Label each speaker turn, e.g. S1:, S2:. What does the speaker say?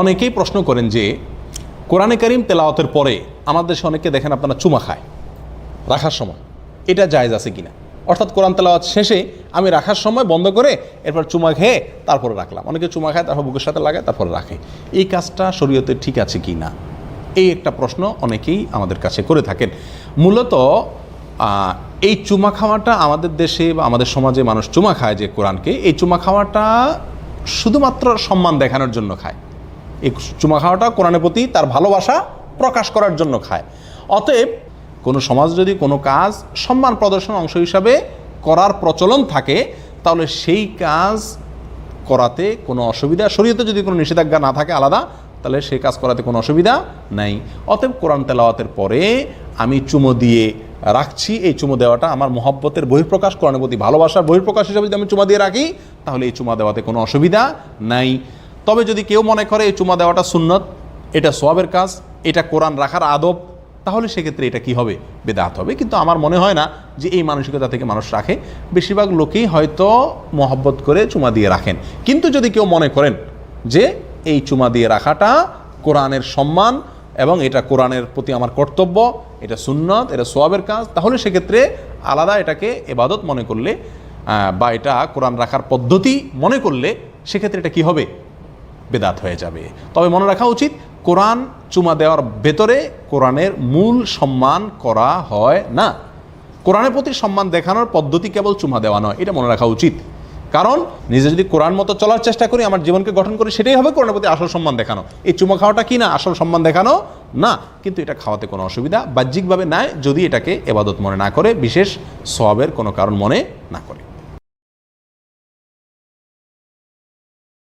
S1: অনেকেই প্রশ্ন করেন যে, কোরআনে করিম তেলাওয়াতের পরে আমাদের দেশে অনেকে দেখেন আপনারা চুমা খায়, রাখার সময়। এটা জায়েজ আছে কিনা? অর্থাৎ কোরআন তেলাওয়াত শেষে আমি রাখার সময় বন্ধ করে এরপর চুমা খেয়ে তারপরে রাখলাম। অনেকে চুমা খায়, তারপর বুকের সাথে লাগায়, তারপরে রাখে। এই কাজটা শরীয়তে ঠিক আছে কি না এই একটা প্রশ্ন অনেকেই আমাদের কাছে করে থাকেন। মূলত এই চুমা খাওয়াটা আমাদের দেশে বা আমাদের সমাজে মানুষ চুমা খায় যে কোরআনকে, এই চুমা খাওয়াটা শুধুমাত্র সম্মান দেখানোর জন্য খায়। এই চুমা খাওয়াটা কোরআনের প্রতি তার ভালোবাসা প্রকাশ করার জন্য খায়। অতএব কোনো সমাজ যদি কোনো কাজ সম্মান প্রদর্শন অংশ হিসাবে করার প্রচলন থাকে, তাহলে সেই কাজ করাতে কোনো অসুবিধা, শরীয়তে যদি কোনো নিষেধাজ্ঞা না থাকে আলাদা, তাহলে সেই কাজ করাতে কোনো অসুবিধা নাই। অতএব কোরআন তেলাওয়াতের পরে আমি চুমো দিয়ে রাখছি। এই চুমো দেওয়াটা আমার মহব্বতের বহিঃপ্রকাশ, কোরআনের প্রতি ভালোবাসার বহিঃপ্রকাশ হিসাবে যদি আমি চুমা দিয়ে রাখি, তাহলে এই চুমা দেওয়াতে কোনো অসুবিধা নাই। তবে যদি কেউ মনে করে এই চুমা দেওয়াটা সুন্নত, এটা সোয়াবের কাজ, এটা কোরআন রাখার আদব, তাহলে সেক্ষেত্রে এটা কি হবে? বেদাত হবে। কিন্তু আমার মনে হয় না যে এই মানসিকতা থেকে মানুষ রাখে। বেশিরভাগ লোকেই হয়তো মহব্বত করে চুমা দিয়ে রাখেন। কিন্তু যদি কেউ মনে করেন যে এই চুমা দিয়ে রাখাটা কোরআনের সম্মান এবং এটা কোরআনের প্রতি আমার কর্তব্য, এটা সুন্নত, এটা সোয়াবের কাজ, তাহলে সেক্ষেত্রে আলাদা এটাকে এবাদত মনে করলে বা এটা কোরআন রাখার পদ্ধতি মনে করলে সেক্ষেত্রে এটা কি হবে? বেদাত হয়ে যাবে। তবে মনে রাখা উচিত, কোরআন চুমা দেওয়ার ভেতরে কোরআনের মূল সম্মান করা হয় না। কোরআনের প্রতি সম্মান দেখানোর পদ্ধতি কেবল চুমা দেওয়া নয়, এটা মনে রাখা উচিত। কারণ নিজে যদি কোরআন মতো চলার চেষ্টা করি, আমার জীবনকে গঠন করি সেটাই হবে কোরআনের প্রতি আসল সম্মান দেখানো। এই চুমা খাওয়াটা কি না, আসল সম্মান দেখানো? না। কিন্তু এটা খাওয়াতে কোনো অসুবিধা, বাহ্যিকভাবে নাই, যদি এটাকে এবাদত মনে না করে, বিশেষ সবের কোনো কারণ মনে না করে।